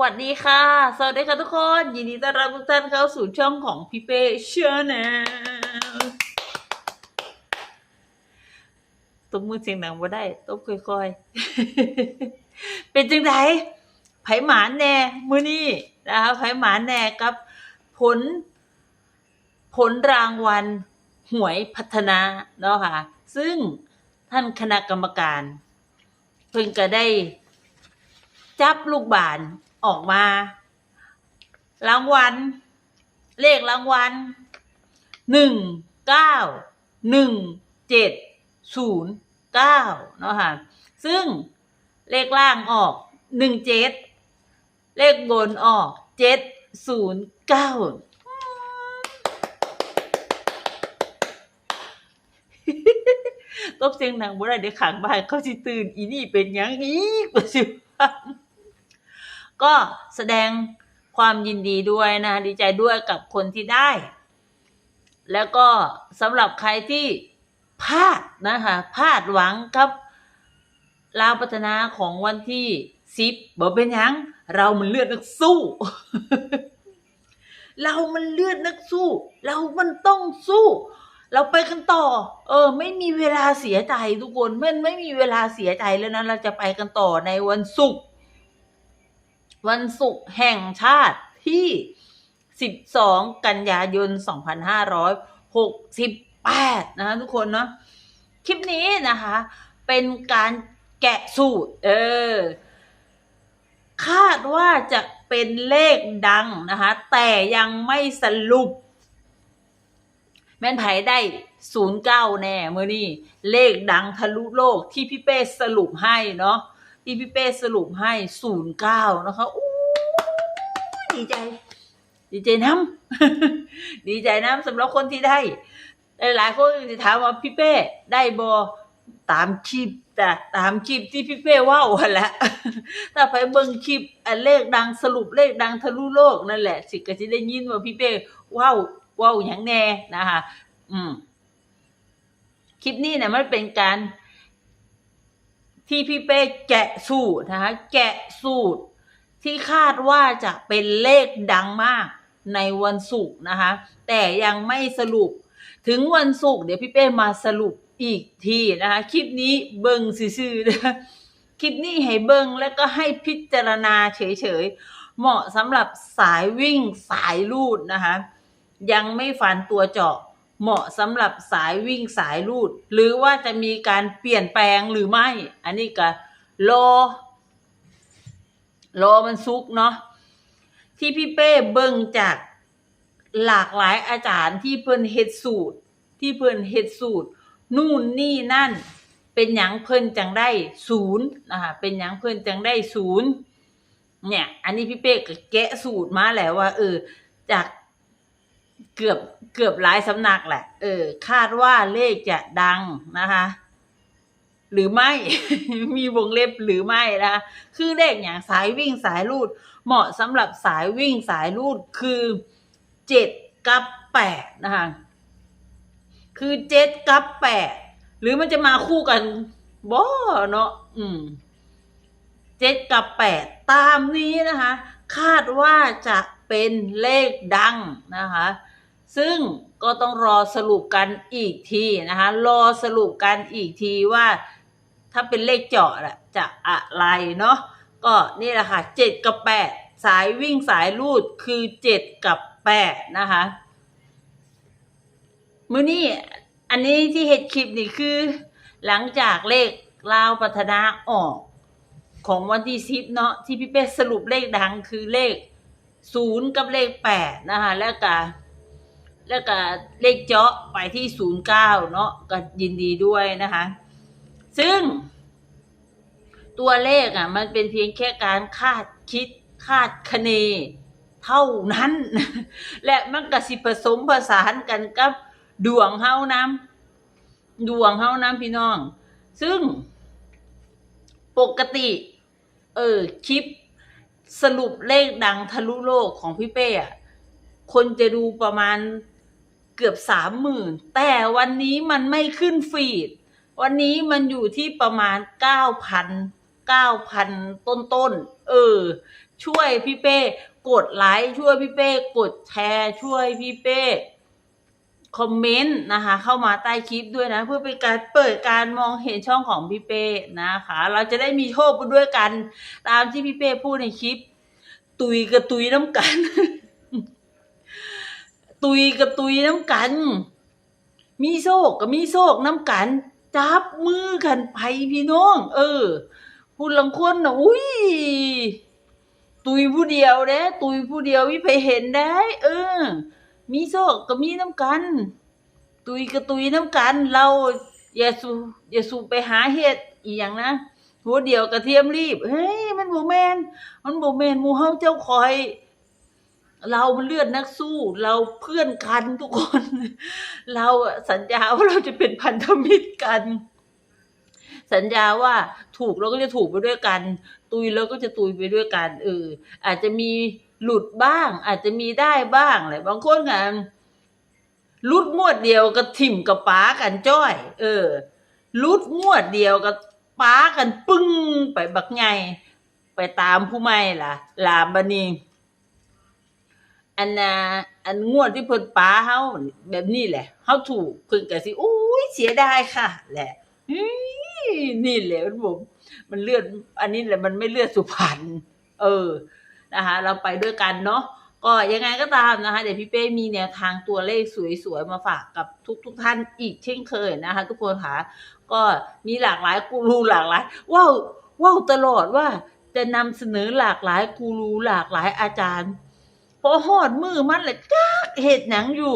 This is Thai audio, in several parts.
วัสดีค่ะ สวัสดีค่ะทุกคน ยินดีต้อนรับทุกท่านเข้าสู่ช่องของพี่เป้เชื่อแนลตบมือเสียงดังบ่ได้ตบค่อยๆ เป็นจังไดไผหมานแน่มือนี้นะคะไผหมานแน่กับ ผล ผลรางวัลหวยพัฒนาเนาะค่ะ ซึ่งท่านคณะกรรมการ เพิ่งก็ได้จับลูกบาลออกมา รางวัล เลขรางวัลหนึ่งเก้าหนึ่งเจ็ดศูนย์เก้าเนาะค่ะ ซึ่งเลขล่างออกหนึ่งเจ็ดเลขบนออกเจ็ดศูนย์เก้าตบเสียงหนังบ่ได้เดี๋ยวขังบ้านเขาสิตื่น อีนี่เป็นยังอีกว่าสิว่า ก็แสดงความยินดีด้วยนะดีใจด้วยกับคนที่ได้ แล้วก็สำหรับใครที่พลาดนะคะพลาดหวังกับลาวพัฒนาของวันที่สิบบอกเป็นยัง เรามันเลือดนักสู้ เรามันเลือดนักสู้ เรามันต้องสู้ เราไปกันต่อ เออ ไม่มีเวลาเสียใจทุกคนไม่ไม่มีเวลาเสียใจแล้วนะเราจะไปกันต่อในวันศุกร์ วันศุกร์แห่งชาติที่ 12 กันยายน 2568 นะคะทุกคนเนาะคลิปนี้นะคะ เป็นการแกะสูตร เออ คาดว่าจะเป็นเลขดังนะคะ แต่ยังไม่สรุป แม่นไผได้ศูนย์เก้าแน่เมื่อนี่เลขดังทะลุโลกที่พี่เป้สรุปให้เนาะ ที่พี่เป้สรุปให้ศูนย์เก้านะคะอู้ดีใจ ดีใจน้ำ ดีใจน้ำสำหรับคนที่ได้ หลายคนจะถามว่าพี่เป้ได้บอตามคลิปแต่ตามคลิปที่พี่เป้ว่าหั่นแหละถ้าไปเบิ่งคลิปอันเลขดังสรุปเลขดังทะลุโลกนั่นแหละสิก็จะได้ยินว่าพี่เป้ว้าเว้าอย่างแน่นะคะ อืม คลิปนี้เนี่ยมันเป็นการ ที่พี่เป้แกะสูตรนะคะแกะสูตร ที่คาดว่าจะเป็นเลขดังมากในวันศุกร์นะคะแต่ยังไม่สรุป ถึงวันศุกร์เดี๋ยวพี่เป้มาสรุปอีกทีนะคะคลิปนี้เบิ่งซื่อๆนะคะคลิปนี้ให้เบิ่งแล้วก็ให้พิจารณาเฉยๆเหมาะสำหรับสายวิ่งสายลูดนะคะยังไม่ฟันตัวเจาะ เหมาะสำหรับสายวิ่งสายลูด หรือว่าจะมีการเปลี่ยนแปลงหรือไม่ อันนี้ก็รอรอมันซุกเนาะที่พี่เป้เบิ่งจากหลากหลายอาจารย์ที่เพิ่นเฮ็ดสูตร ที่เพิ่นเฮ็ดสูตร นู่นนี่นั่น เป็นหยังเพิ่นจังได้ศูนย์นะคะเป็นหยังเพิ่นจังได้ศูนย์เนี่ย อันนี้พี่เป้ก็แกะสูตรมาแล้วว่าเออจาก เกือบเกือบหลายสำนักแหละ เออ คาดว่าเลขจะดังนะคะ หรือไม่ มีวงเล็บหรือไม่นะคะคือเลขอย่างสายวิ่งสายลูด เหมาะสำหรับสายวิ่งสายลูดคือเจ็ดกับแปดนะคะ คือเจ็ดกับแปดหรือมันจะมาคู่กันบ่เนาะอืมเจ็ดกับแปดตามนี้นะคะ คาดว่าจะ เป็นเลขดังนะคะ ซึ่งก็ต้องรอสรุปกันอีกทีนะคะ รอสรุปกันอีกทีว่า ถ้าเป็นเลขเจาะะจะอะไรเนาะก็นี่แหละค่ะเจ็ดกับแปดสายวิ่งสายลูดคือเจ็ดกับแปดนะคะมือนี้อันนี้ที่เห็ดคลิปนี่คือ หลังจากเลขลาวพัฒนาออก ของวันที่สิบเนาะที่พี่เป้สรุปเลขดังคือเลข ศูนย์กับเลขแปดนะคะแล้วก็แล้วก็เลขเจาะไปที่ศูนย์เก้าเนาะก็ยินดีด้วยนะคะ ซึ่ง ตัวเลขอะ มันเป็นเพียงแค่การคาดคิดคาดคะเน เท่านั้น และมันก็สิผสมผสานกันกับดวงเฮาน้ำดวงเฮาน้ำพี่น้อง ซึ่งปกติ เออคลิป สรุปเลขดังทะลุโลกของพี่เป้อะคนจะดูประมาณเกือบสามหมื่นแต่วันนี้มันไม่ขึ้นฟีด วันนี้มันอยู่ที่ประมาณเก้าพันเก้าพันต้นต้นๆเออ ช่วยพี่เป้ กดไลค์ช่วยพี่เป้ กดแชร์ช่วยพี่เป้ คอมเมนต์นะคะ เข้ามาใต้คลิปด้วยนะ เพื่อเป็นการเปิดการมองเห็นช่องของพี่เป้นะคะ เราจะได้มีโชคไปด้วยกัน ตามที่พี่เป้พูดในคลิป ตุยกับตุยน้ำกัน ตุยกับตุยน้ำกัน มีโชคกับมีโชคน้ำกัน จับมือกันไปพี่น้อง เออผู้ลังคนนะอุ้ยตุยผู้เดียวเด้ตุยผู้เดียววิไปเห็นได้ เออ มีโชคกับมีน้ำกัน ตุยกับตุยน้ำกัน เราอย่าสูอย่าสูไปหาเห็ดอีหยังนะหัวเดียวกระเทียมรีบ เฮ้ยมันโบแมนมันโบแมนหมูเฮาเจ้าคอย เรามันเลือดนักสู้ เราเพื่อนกันทุกคน เราสัญญาว่าเราจะเป็นพันธมิตรกัน สัญญาว่าถูกเราก็จะถูกไปด้วยกัน ตุยเราก็จะตุยไปด้วยกันเอออาจจะมี หลุดบ้าง อาจจะมีได้บ้างอะไรบางคนกันลุดงวดเดียวก็ถิ่มกับป้ากันจ้อย เออลุดงวดเดียวก็ป้ากันปึ้งไปบักใหญ่ไปตามผู้ไม่ล่ะ ลามบันีอันน่ะอันงวดที่เพิ่นป้าเฮาแบบนี้แหละเฮาถูกเพิ่นก็สิโอ้ยเสียดายค่ะ แหละนี่แหละมันผมมันเลือด อันนี้แหละมันไม่เลือดสุพรรณเออ นะคะเราไปด้วยกันเนาะก็ยังไงก็ตามนะคะ เดี๋ยวพี่เป้มีแนวทางตัวเลขสวยๆ มาฝากกับทุกๆท่านอีกเช่นเคยนะคะ ทุกคนค่ะก็มีหลากหลายกูรูหลากหลายว้าวว้าวตลอดว่าจะนำเสนอหลากหลายกูรูหลากหลายอาจารย์พอหอดมือมันเลยจักเห็ดหนังอยู่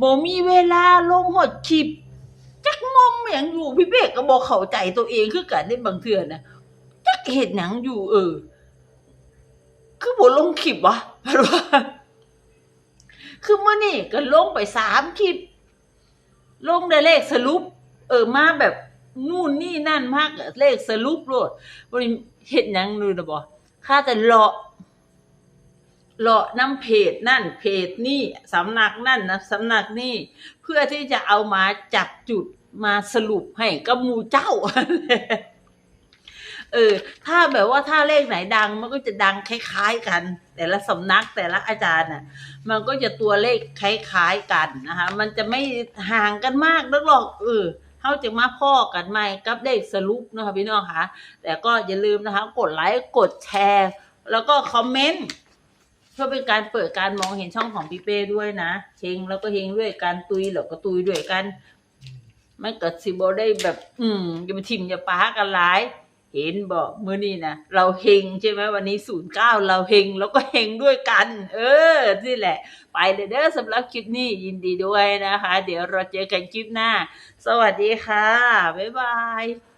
บ่มีเวลาลงหดคลิปจักงมหยังอยู่พี่เบกก็บอกเข้าใจตัวเองคือกันในบางเทื่อนะจักเห็ดหนังอยู่เออ คือบลงคลิปวะเพราะว่า คือเมื่อนี่ก็ลงไปสามคลิป ลงได้เลขสรุป เออมาแบบนู่นนี่นั่นมากเลขสรุปโลดบ่ได้เฮ็ดหยังเลยนะบ่ค่าแต่เลาะเลาะน้ำเพจนั่นเพจนี่สำนักนั่นนะสำนักนี่ เพื่อที่จะเอามาจับจุดมาสรุปให้กับมูเจ้า เออ ถ้าแบบว่าถ้าเลขไหนดังมันก็จะดังคล้าย ๆกัน แต่ละสำนักแต่ละอาจารย์น่ะ มันก็จะตัวเลขคล้ายๆกันนะคะมันจะไม่ห่างกันมากนักหรอกเออเขาจะมาพ่อกันใหม่กับเลขสรุปนะคะพี่น้องคะแต่ก็อย่าลืมนะคะ กดไลค์กดแชร์ แล้วก็คอมเมนต์เพื่อเป็นการเปิดการมองเห็นช่องของพี่เป้ด้วยนะเฮงแล้วก็เฮงด้วยการตุยแล้วก็ตุยด้วยกันไม่เกิดสิบได้แบบ อืมอย่ามาทิมอย่าปากันหลาย เห็นบอกมื่อนี้นะเราเฮงใช่ไหมวันนี้ศูนย์เก้าเราเฮงแล้วก็เฮงด้วยกัน เออนี่แหละ ไปเลยเด้อสำหรับคลิปนี้ยินดีด้วยนะคะ เดี๋ยวเราเจอกันคลิปหน้า สวัสดีค่ะ บ๊ายบาย